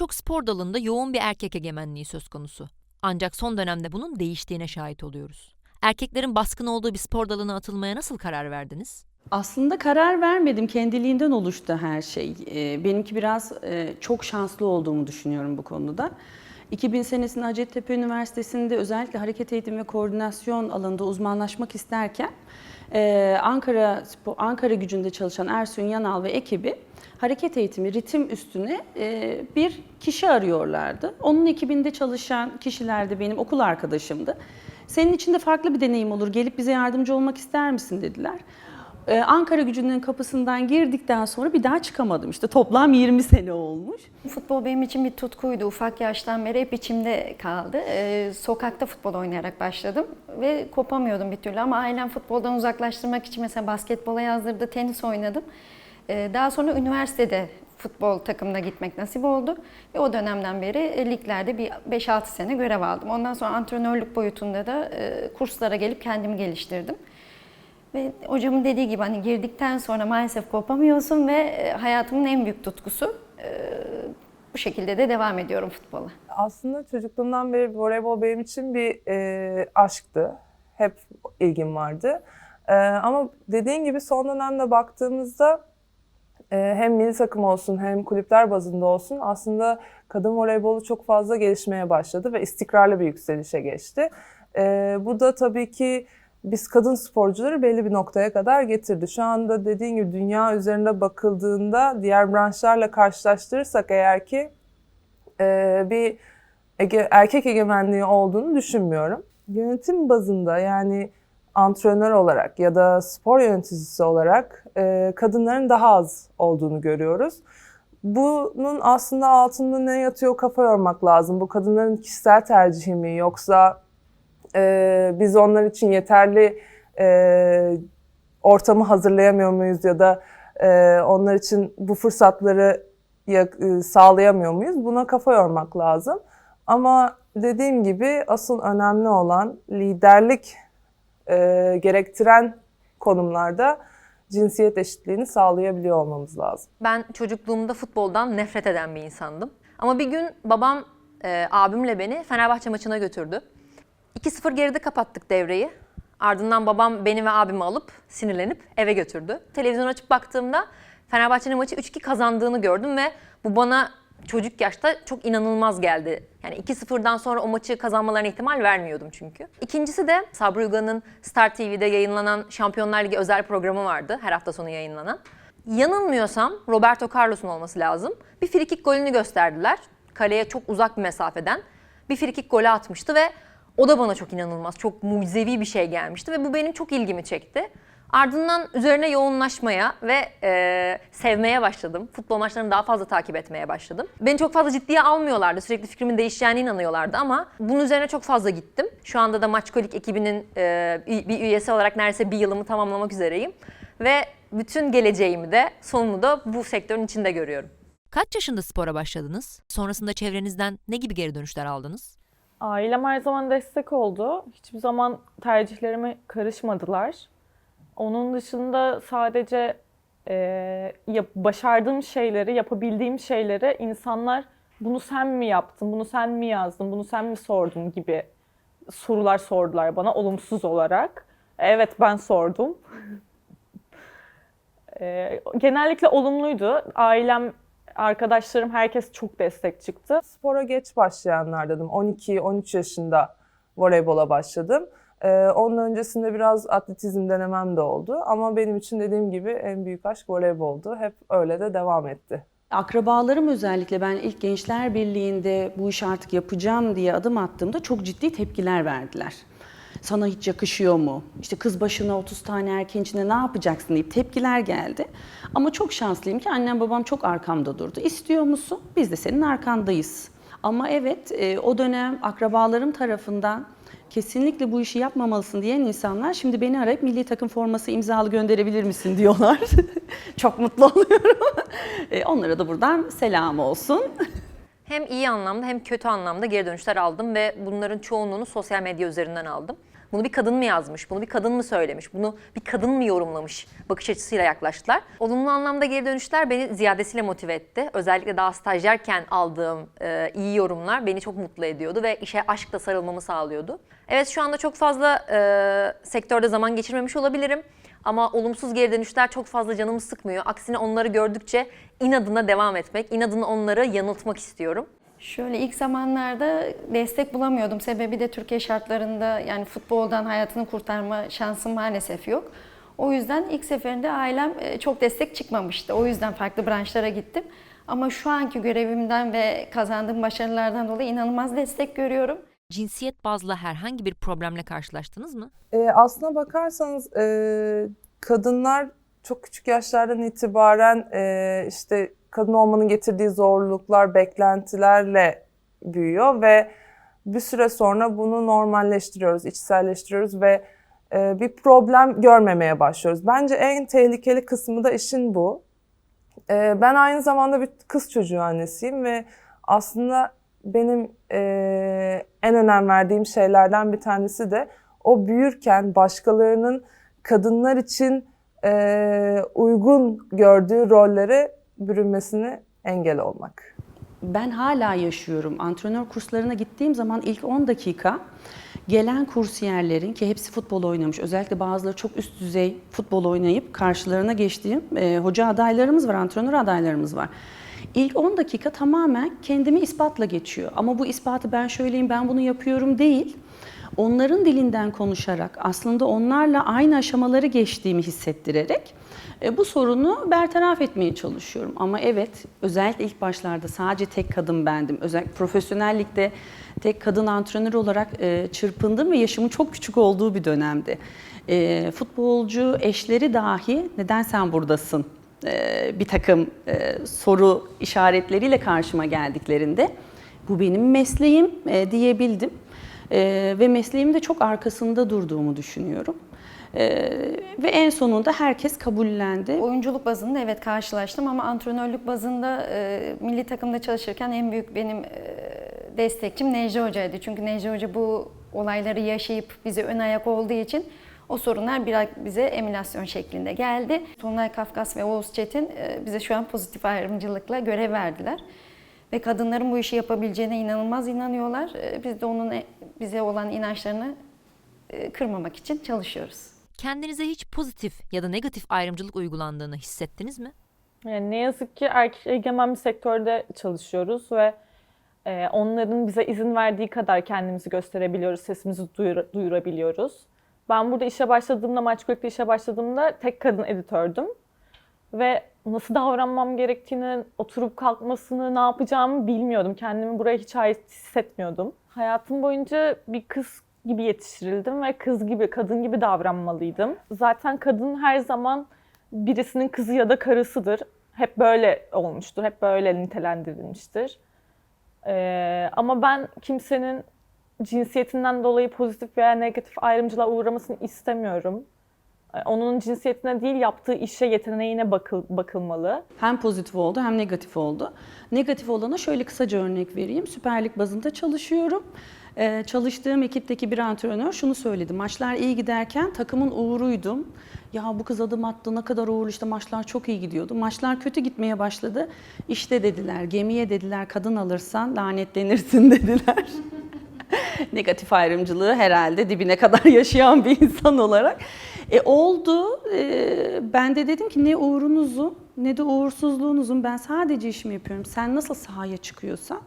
Birçok spor dalında yoğun bir erkek egemenliği söz konusu. Ancak son dönemde bunun değiştiğine şahit oluyoruz. Erkeklerin baskın olduğu bir spor dalına atılmaya nasıl karar verdiniz? Aslında karar vermedim. Kendiliğinden oluştu her şey. Ee, Benimki biraz e, çok şanslı olduğumu düşünüyorum bu konuda. 2000 senesinde Hacettepe Üniversitesi'nde özellikle hareket eğitimi ve koordinasyon alanında uzmanlaşmak isterken e, Ankara Ankara gücünde çalışan Ersun Yanal ve ekibi hareket eğitimi, ritim üstüne e, bir kişi arıyorlardı. Onun ekibinde çalışan kişiler de benim okul arkadaşımdı. Senin için de farklı bir deneyim olur, gelip bize yardımcı olmak ister misin dediler. Ee, Ankara gücünün kapısından girdikten sonra bir daha çıkamadım. İşte toplam 20 sene olmuş. Futbol benim için bir tutkuydu. Ufak yaştan beri hep içimde kaldı. Ee, sokakta futbol oynayarak başladım ve kopamıyordum bir türlü. Ama ailem futboldan uzaklaştırmak için mesela basketbola yazdırdı, tenis oynadım. Ee, daha sonra üniversitede futbol takımına gitmek nasip oldu. Ve o dönemden beri e, liglerde bir 5-6 sene görev aldım. Ondan sonra antrenörlük boyutunda da e, kurslara gelip kendimi geliştirdim. Ve hocamın dediği gibi hani girdikten sonra maalesef kopamıyorsun ve e, hayatımın en büyük tutkusu. E, Bu şekilde de devam ediyorum futbola. Aslında çocukluğumdan beri voleybol benim için bir e, aşktı. Hep ilgim vardı. E, ama dediğin gibi son dönemde baktığımızda e, hem milli takım olsun hem kulüpler bazında olsun aslında kadın voleybolu çok fazla gelişmeye başladı ve istikrarlı bir yükselişe geçti. Bu da tabii ki biz kadın sporcuları belli bir noktaya kadar getirdi. Şu anda dediğin gibi dünya üzerinde bakıldığında diğer branşlarla karşılaştırırsak eğer ki e, bir ege- erkek egemenliği olduğunu düşünmüyorum. Yönetim bazında yani antrenör olarak ya da spor yöneticisi olarak e, kadınların daha az olduğunu görüyoruz. Bunun aslında altında ne yatıyor kafa yormak lazım. Bu kadınların kişisel tercihi mi yoksa e, biz onlar için yeterli e, ortamı hazırlayamıyor muyuz ya da e, onlar için bu fırsatları e, sağlayamıyor muyuz? Buna kafa yormak lazım. Ama dediğim gibi asıl önemli olan liderlik e, gerektiren konumlarda cinsiyet eşitliğini sağlayabiliyor olmamız lazım. Ben çocukluğumda futboldan nefret eden bir insandım. Ama bir gün babam e, abimle beni Fenerbahçe maçına götürdü. 2-0 geride kapattık devreyi. Ardından babam beni ve abimi alıp sinirlenip eve götürdü. Televizyon açıp baktığımda Fenerbahçe'nin maçı 3-2 kazandığını gördüm ve bu bana çocuk yaşta çok inanılmaz geldi. Yani 2-0'dan sonra o maçı kazanmalarına ihtimal vermiyordum çünkü. İkincisi de Sabri Uga'nın Star TV'de yayınlanan Şampiyonlar Ligi özel programı vardı. Her hafta sonu yayınlanan. Yanılmıyorsam Roberto Carlos'un olması lazım. Bir frikik golünü gösterdiler. Kaleye çok uzak bir mesafeden. Bir frikik golü atmıştı ve o da bana çok inanılmaz, çok mucizevi bir şey gelmişti ve bu benim çok ilgimi çekti. Ardından üzerine yoğunlaşmaya ve e, sevmeye başladım. Futbol maçlarını daha fazla takip etmeye başladım. Beni çok fazla ciddiye almıyorlardı. Sürekli fikrimin değişeceğine inanıyorlardı ama bunun üzerine çok fazla gittim. Şu anda da Maçkolik ekibinin e, bir üyesi olarak neredeyse bir yılımı tamamlamak üzereyim. Ve bütün geleceğimi de sonunu da bu sektörün içinde görüyorum. Kaç yaşında spora başladınız? Sonrasında çevrenizden ne gibi geri dönüşler aldınız? Ailem her zaman destek oldu. Hiçbir zaman tercihlerime karışmadılar. Onun dışında sadece e, yap- başardığım şeyleri, yapabildiğim şeyleri insanlar bunu sen mi yaptın, bunu sen mi yazdın, bunu sen mi sordun gibi sorular sordular bana olumsuz olarak. Evet ben sordum. E, genellikle olumluydu. Ailem, arkadaşlarım herkes çok destek çıktı. Spora geç başlayanlardanım. 12-13 yaşında voleybola başladım. Ee, onun öncesinde biraz atletizm denemem de oldu. Ama benim için dediğim gibi en büyük aşk voleyboldu. Hep öyle de devam etti. Akrabalarım özellikle ben ilk Gençler Birliği'nde bu işi artık yapacağım diye adım attığımda çok ciddi tepkiler verdiler. Sana hiç yakışıyor mu? İşte kız başına 30 tane erkeğin içinde ne yapacaksın deyip tepkiler geldi. Ama çok şanslıyım ki annem babam çok arkamda durdu. İstiyor musun? Biz de senin arkandayız. Ama evet e, o dönem akrabalarım tarafından kesinlikle bu işi yapmamalısın diyen insanlar şimdi beni arayıp milli takım forması imzalı gönderebilir misin diyorlar. çok mutlu oluyorum. E, onlara da buradan selam olsun. Hem iyi anlamda hem kötü anlamda geri dönüşler aldım ve bunların çoğunluğunu sosyal medya üzerinden aldım. Bunu bir kadın mı yazmış, bunu bir kadın mı söylemiş, bunu bir kadın mı yorumlamış bakış açısıyla yaklaştılar. Olumlu anlamda geri dönüşler beni ziyadesiyle motive etti. Özellikle daha stajyerken aldığım e, iyi yorumlar beni çok mutlu ediyordu ve işe aşkla sarılmamı sağlıyordu. Evet şu anda çok fazla e, sektörde zaman geçirmemiş olabilirim. Ama olumsuz geri dönüşler çok fazla canımı sıkmıyor. Aksine onları gördükçe inadına devam etmek, inadına onları yanıltmak istiyorum. Şöyle ilk zamanlarda destek bulamıyordum. Sebebi de Türkiye şartlarında yani futboldan hayatını kurtarma şansım maalesef yok. O yüzden ilk seferinde ailem e, çok destek çıkmamıştı. O yüzden farklı branşlara gittim. Ama şu anki görevimden ve kazandığım başarılardan dolayı inanılmaz destek görüyorum. Cinsiyet bazlı herhangi bir problemle karşılaştınız mı? E, aslına bakarsanız e, kadınlar çok küçük yaşlardan itibaren e, işte kadın olmanın getirdiği zorluklar, beklentilerle büyüyor ve bir süre sonra bunu normalleştiriyoruz, içselleştiriyoruz ve e, bir problem görmemeye başlıyoruz. Bence en tehlikeli kısmı da işin bu. E, ben aynı zamanda bir kız çocuğu annesiyim ve aslında benim e, en önem verdiğim şeylerden bir tanesi de o büyürken başkalarının kadınlar için e, uygun gördüğü rollere bürünmesine engel olmak. Ben hala yaşıyorum. Antrenör kurslarına gittiğim zaman ilk 10 dakika gelen kursiyerlerin ki hepsi futbol oynamış. Özellikle bazıları çok üst düzey futbol oynayıp karşılarına geçtiğim e, hoca adaylarımız var, antrenör adaylarımız var. İlk 10 dakika tamamen kendimi ispatla geçiyor. Ama bu ispatı ben şöyleyim, ben bunu yapıyorum değil. Onların dilinden konuşarak, aslında onlarla aynı aşamaları geçtiğimi hissettirerek e, bu sorunu bertaraf etmeye çalışıyorum. Ama evet, özellikle ilk başlarda sadece tek kadın bendim. Özellikle profesyonellikte tek kadın antrenör olarak e, çırpındım ve yaşımın çok küçük olduğu bir dönemdi. E, futbolcu eşleri dahi neden sen buradasın bir takım soru işaretleriyle karşıma geldiklerinde bu benim mesleğim diyebildim. E, ve mesleğimin de çok arkasında durduğumu düşünüyorum. E, ve en sonunda herkes kabullendi. Oyunculuk bazında evet karşılaştım ama antrenörlük bazında e, milli takımda çalışırken en büyük benim e, destekçim Necla Hoca'ydı. Çünkü Necla Hoca bu olayları yaşayıp bize ön ayak olduğu için o sorunlar biraz bize emülasyon şeklinde geldi. Tonlay Kafkas ve Oğuz Çetin e, bize şu an pozitif ayrımcılıkla görev verdiler. Ve kadınların bu işi yapabileceğine inanılmaz inanıyorlar. E, Biz de onun e, bize olan inançlarını e, kırmamak için çalışıyoruz. Kendinize hiç pozitif ya da negatif ayrımcılık uygulandığını hissettiniz mi? Yani ne yazık ki erkek egemen bir sektörde çalışıyoruz ve e, onların bize izin verdiği kadar kendimizi gösterebiliyoruz, sesimizi duyur- duyurabiliyoruz. Ben burada işe başladığımda, Maç Kulüp'te işe başladığımda tek kadın editördüm. Ve nasıl davranmam gerektiğini, oturup kalkmasını, ne yapacağımı bilmiyordum. Kendimi buraya hiç ait hissetmiyordum. Hayatım boyunca bir kız gibi yetiştirildim ve kız gibi, kadın gibi davranmalıydım. Zaten kadın her zaman birisinin kızı ya da karısıdır. Hep böyle olmuştur, hep böyle nitelendirilmiştir. Ee, ama ben kimsenin cinsiyetinden dolayı pozitif veya negatif ayrımcılığa uğramasını istemiyorum. Ee, Onun cinsiyetine değil, yaptığı işe, yeteneğine bakıl, bakılmalı. Hem pozitif oldu hem negatif oldu. Negatif olana şöyle kısaca örnek vereyim. Süper Lig bazında çalışıyorum. Ee, çalıştığım ekipteki bir antrenör şunu söyledi. Maçlar iyi giderken takımın uğruydum. Ya bu kız adım attı ne kadar uğurlu işte maçlar çok iyi gidiyordu. Maçlar kötü gitmeye başladı. İşte dediler gemiye dediler kadın alırsan lanetlenirsin dediler. negatif ayrımcılığı herhalde dibine kadar yaşayan bir insan olarak. E oldu. E, ben de dedim ki ne uğrunuzu ne de uğursuzluğunuzun ben sadece işimi yapıyorum. Sen nasıl sahaya çıkıyorsan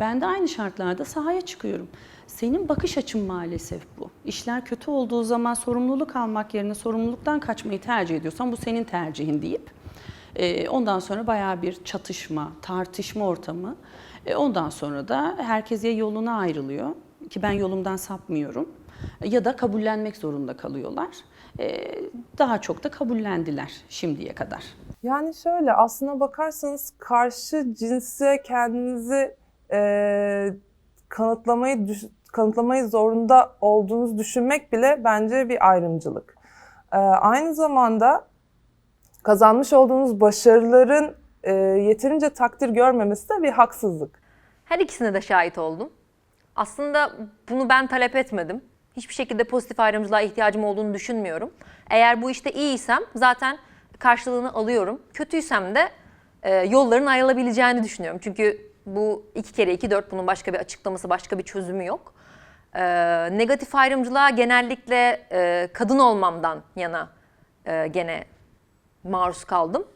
ben de aynı şartlarda sahaya çıkıyorum. Senin bakış açın maalesef bu. İşler kötü olduğu zaman sorumluluk almak yerine sorumluluktan kaçmayı tercih ediyorsan bu senin tercihin deyip e, ondan sonra bayağı bir çatışma, tartışma ortamı. E, ondan sonra da herkes ya yoluna ayrılıyor ki ben yolumdan sapmıyorum ya da kabullenmek zorunda kalıyorlar. E, daha çok da kabullendiler şimdiye kadar. Yani şöyle aslına bakarsanız karşı cinse kendinizi e, kanıtlamayı düş- kanıtlamayı zorunda olduğunuzu düşünmek bile bence bir ayrımcılık. E, aynı zamanda kazanmış olduğunuz başarıların e, yeterince takdir görmemesi de bir haksızlık. Her ikisine de şahit oldum. Aslında bunu ben talep etmedim. Hiçbir şekilde pozitif ayrımcılığa ihtiyacım olduğunu düşünmüyorum. Eğer bu işte iyiysem zaten karşılığını alıyorum. Kötüysem de e, yolların ayrılabileceğini düşünüyorum. Çünkü bu iki kere iki dört bunun başka bir açıklaması, başka bir çözümü yok. E, negatif ayrımcılığa genellikle e, kadın olmamdan yana e, gene maruz kaldım.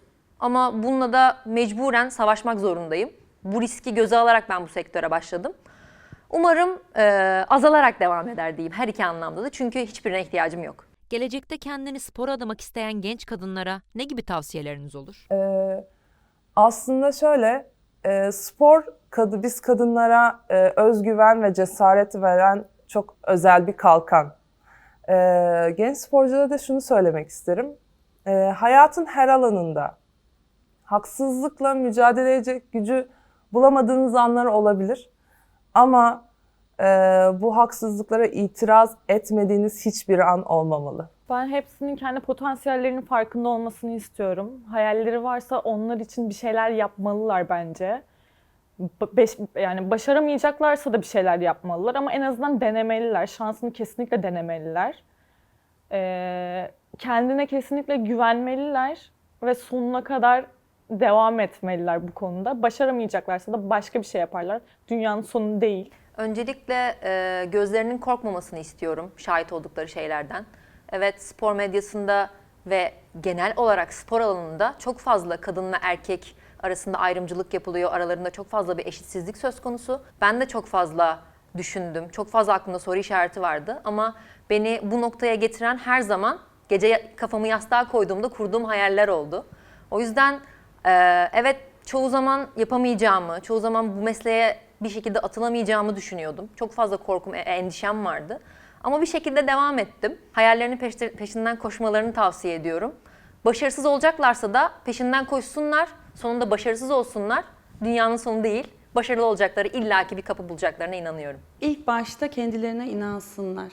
Ama bununla da mecburen savaşmak zorundayım. Bu riski göze alarak ben bu sektöre başladım. Umarım e, azalarak devam eder diyeyim her iki anlamda da. Çünkü hiçbirine ihtiyacım yok. Gelecekte kendini spora adamak isteyen genç kadınlara ne gibi tavsiyeleriniz olur? Ee, aslında şöyle, e, spor kadı biz kadınlara e, özgüven ve cesaret veren çok özel bir kalkan. Ee, genç sporculara da şunu söylemek isterim. Ee, hayatın her alanında haksızlıkla mücadele edecek gücü bulamadığınız anlar olabilir. Ama e, bu haksızlıklara itiraz etmediğiniz hiçbir an olmamalı. Ben hepsinin kendi potansiyellerinin farkında olmasını istiyorum. Hayalleri varsa onlar için bir şeyler yapmalılar bence. Beş- yani başaramayacaklarsa da bir şeyler yapmalılar ama en azından denemeliler. Şansını kesinlikle denemeliler. Ee, kendine kesinlikle güvenmeliler ve sonuna kadar devam etmeliler bu konuda. Başaramayacaklarsa da başka bir şey yaparlar. Dünyanın sonu değil. Öncelikle e, gözlerinin korkmamasını istiyorum şahit oldukları şeylerden. Evet spor medyasında ve genel olarak spor alanında çok fazla kadınla erkek arasında ayrımcılık yapılıyor. Aralarında çok fazla bir eşitsizlik söz konusu. Ben de çok fazla düşündüm. Çok fazla aklımda soru işareti vardı. Ama beni bu noktaya getiren her zaman gece kafamı yastığa koyduğumda kurduğum hayaller oldu. O yüzden e, evet çoğu zaman yapamayacağımı, çoğu zaman bu mesleğe bir şekilde atılamayacağımı düşünüyordum. Çok fazla korkum, e- endişem vardı. Ama bir şekilde devam ettim. Hayallerinin peşinden koşmalarını tavsiye ediyorum. Başarısız olacaklarsa da peşinden koşsunlar, sonunda başarısız olsunlar. Dünyanın sonu değil. Başarılı olacakları illaki bir kapı bulacaklarına inanıyorum. İlk başta kendilerine inansınlar.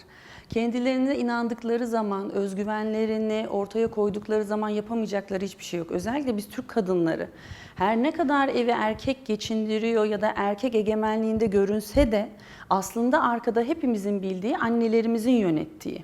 Kendilerine inandıkları zaman, özgüvenlerini ortaya koydukları zaman yapamayacakları hiçbir şey yok. Özellikle biz Türk kadınları her ne kadar evi erkek geçindiriyor ya da erkek egemenliğinde görünse de aslında arkada hepimizin bildiği annelerimizin yönettiği.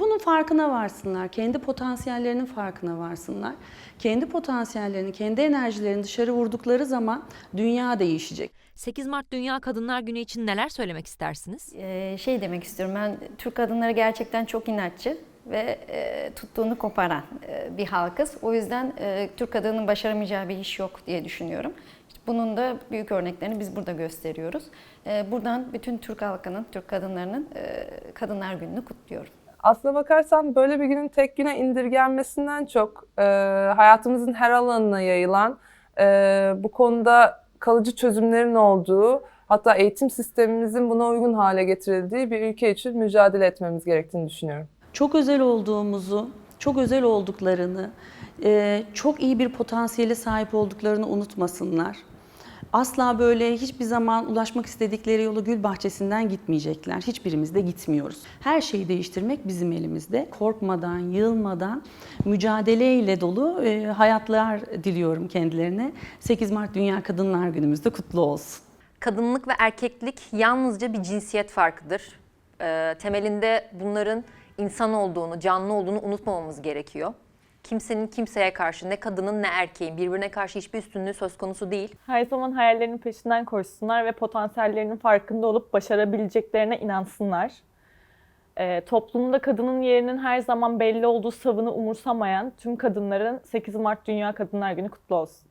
Bunun farkına varsınlar, kendi potansiyellerinin farkına varsınlar. Kendi potansiyellerini, kendi enerjilerini dışarı vurdukları zaman dünya değişecek. 8 Mart Dünya Kadınlar Günü için neler söylemek istersiniz? Ee, şey demek istiyorum ben Türk kadınları gerçekten çok inatçı ve e, tuttuğunu koparan e, bir halkız. O yüzden e, Türk kadının başaramayacağı bir iş yok diye düşünüyorum. İşte bunun da büyük örneklerini biz burada gösteriyoruz. E, buradan bütün Türk halkının, Türk kadınlarının e, Kadınlar Günü'nü kutluyorum. Aslına bakarsan böyle bir günün tek güne indirgenmesinden çok e, hayatımızın her alanına yayılan e, bu konuda kalıcı çözümlerin olduğu hatta eğitim sistemimizin buna uygun hale getirildiği bir ülke için mücadele etmemiz gerektiğini düşünüyorum. çok özel olduğumuzu, çok özel olduklarını, e, çok iyi bir potansiyele sahip olduklarını unutmasınlar. Asla böyle hiçbir zaman ulaşmak istedikleri yolu gül bahçesinden gitmeyecekler. Hiçbirimiz de gitmiyoruz. Her şeyi değiştirmek bizim elimizde. Korkmadan, yılmadan, mücadeleyle dolu e, hayatlar diliyorum kendilerine. 8 Mart Dünya Kadınlar Günümüz de kutlu olsun. Kadınlık ve erkeklik yalnızca bir cinsiyet farkıdır. Ee, temelinde bunların insan olduğunu, canlı olduğunu unutmamamız gerekiyor. Kimsenin kimseye karşı, ne kadının ne erkeğin birbirine karşı hiçbir üstünlüğü söz konusu değil. Her zaman hayallerinin peşinden koşsunlar ve potansiyellerinin farkında olup başarabileceklerine inansınlar. Ee, toplumda kadının yerinin her zaman belli olduğu savını umursamayan tüm kadınların 8 Mart Dünya Kadınlar Günü kutlu olsun.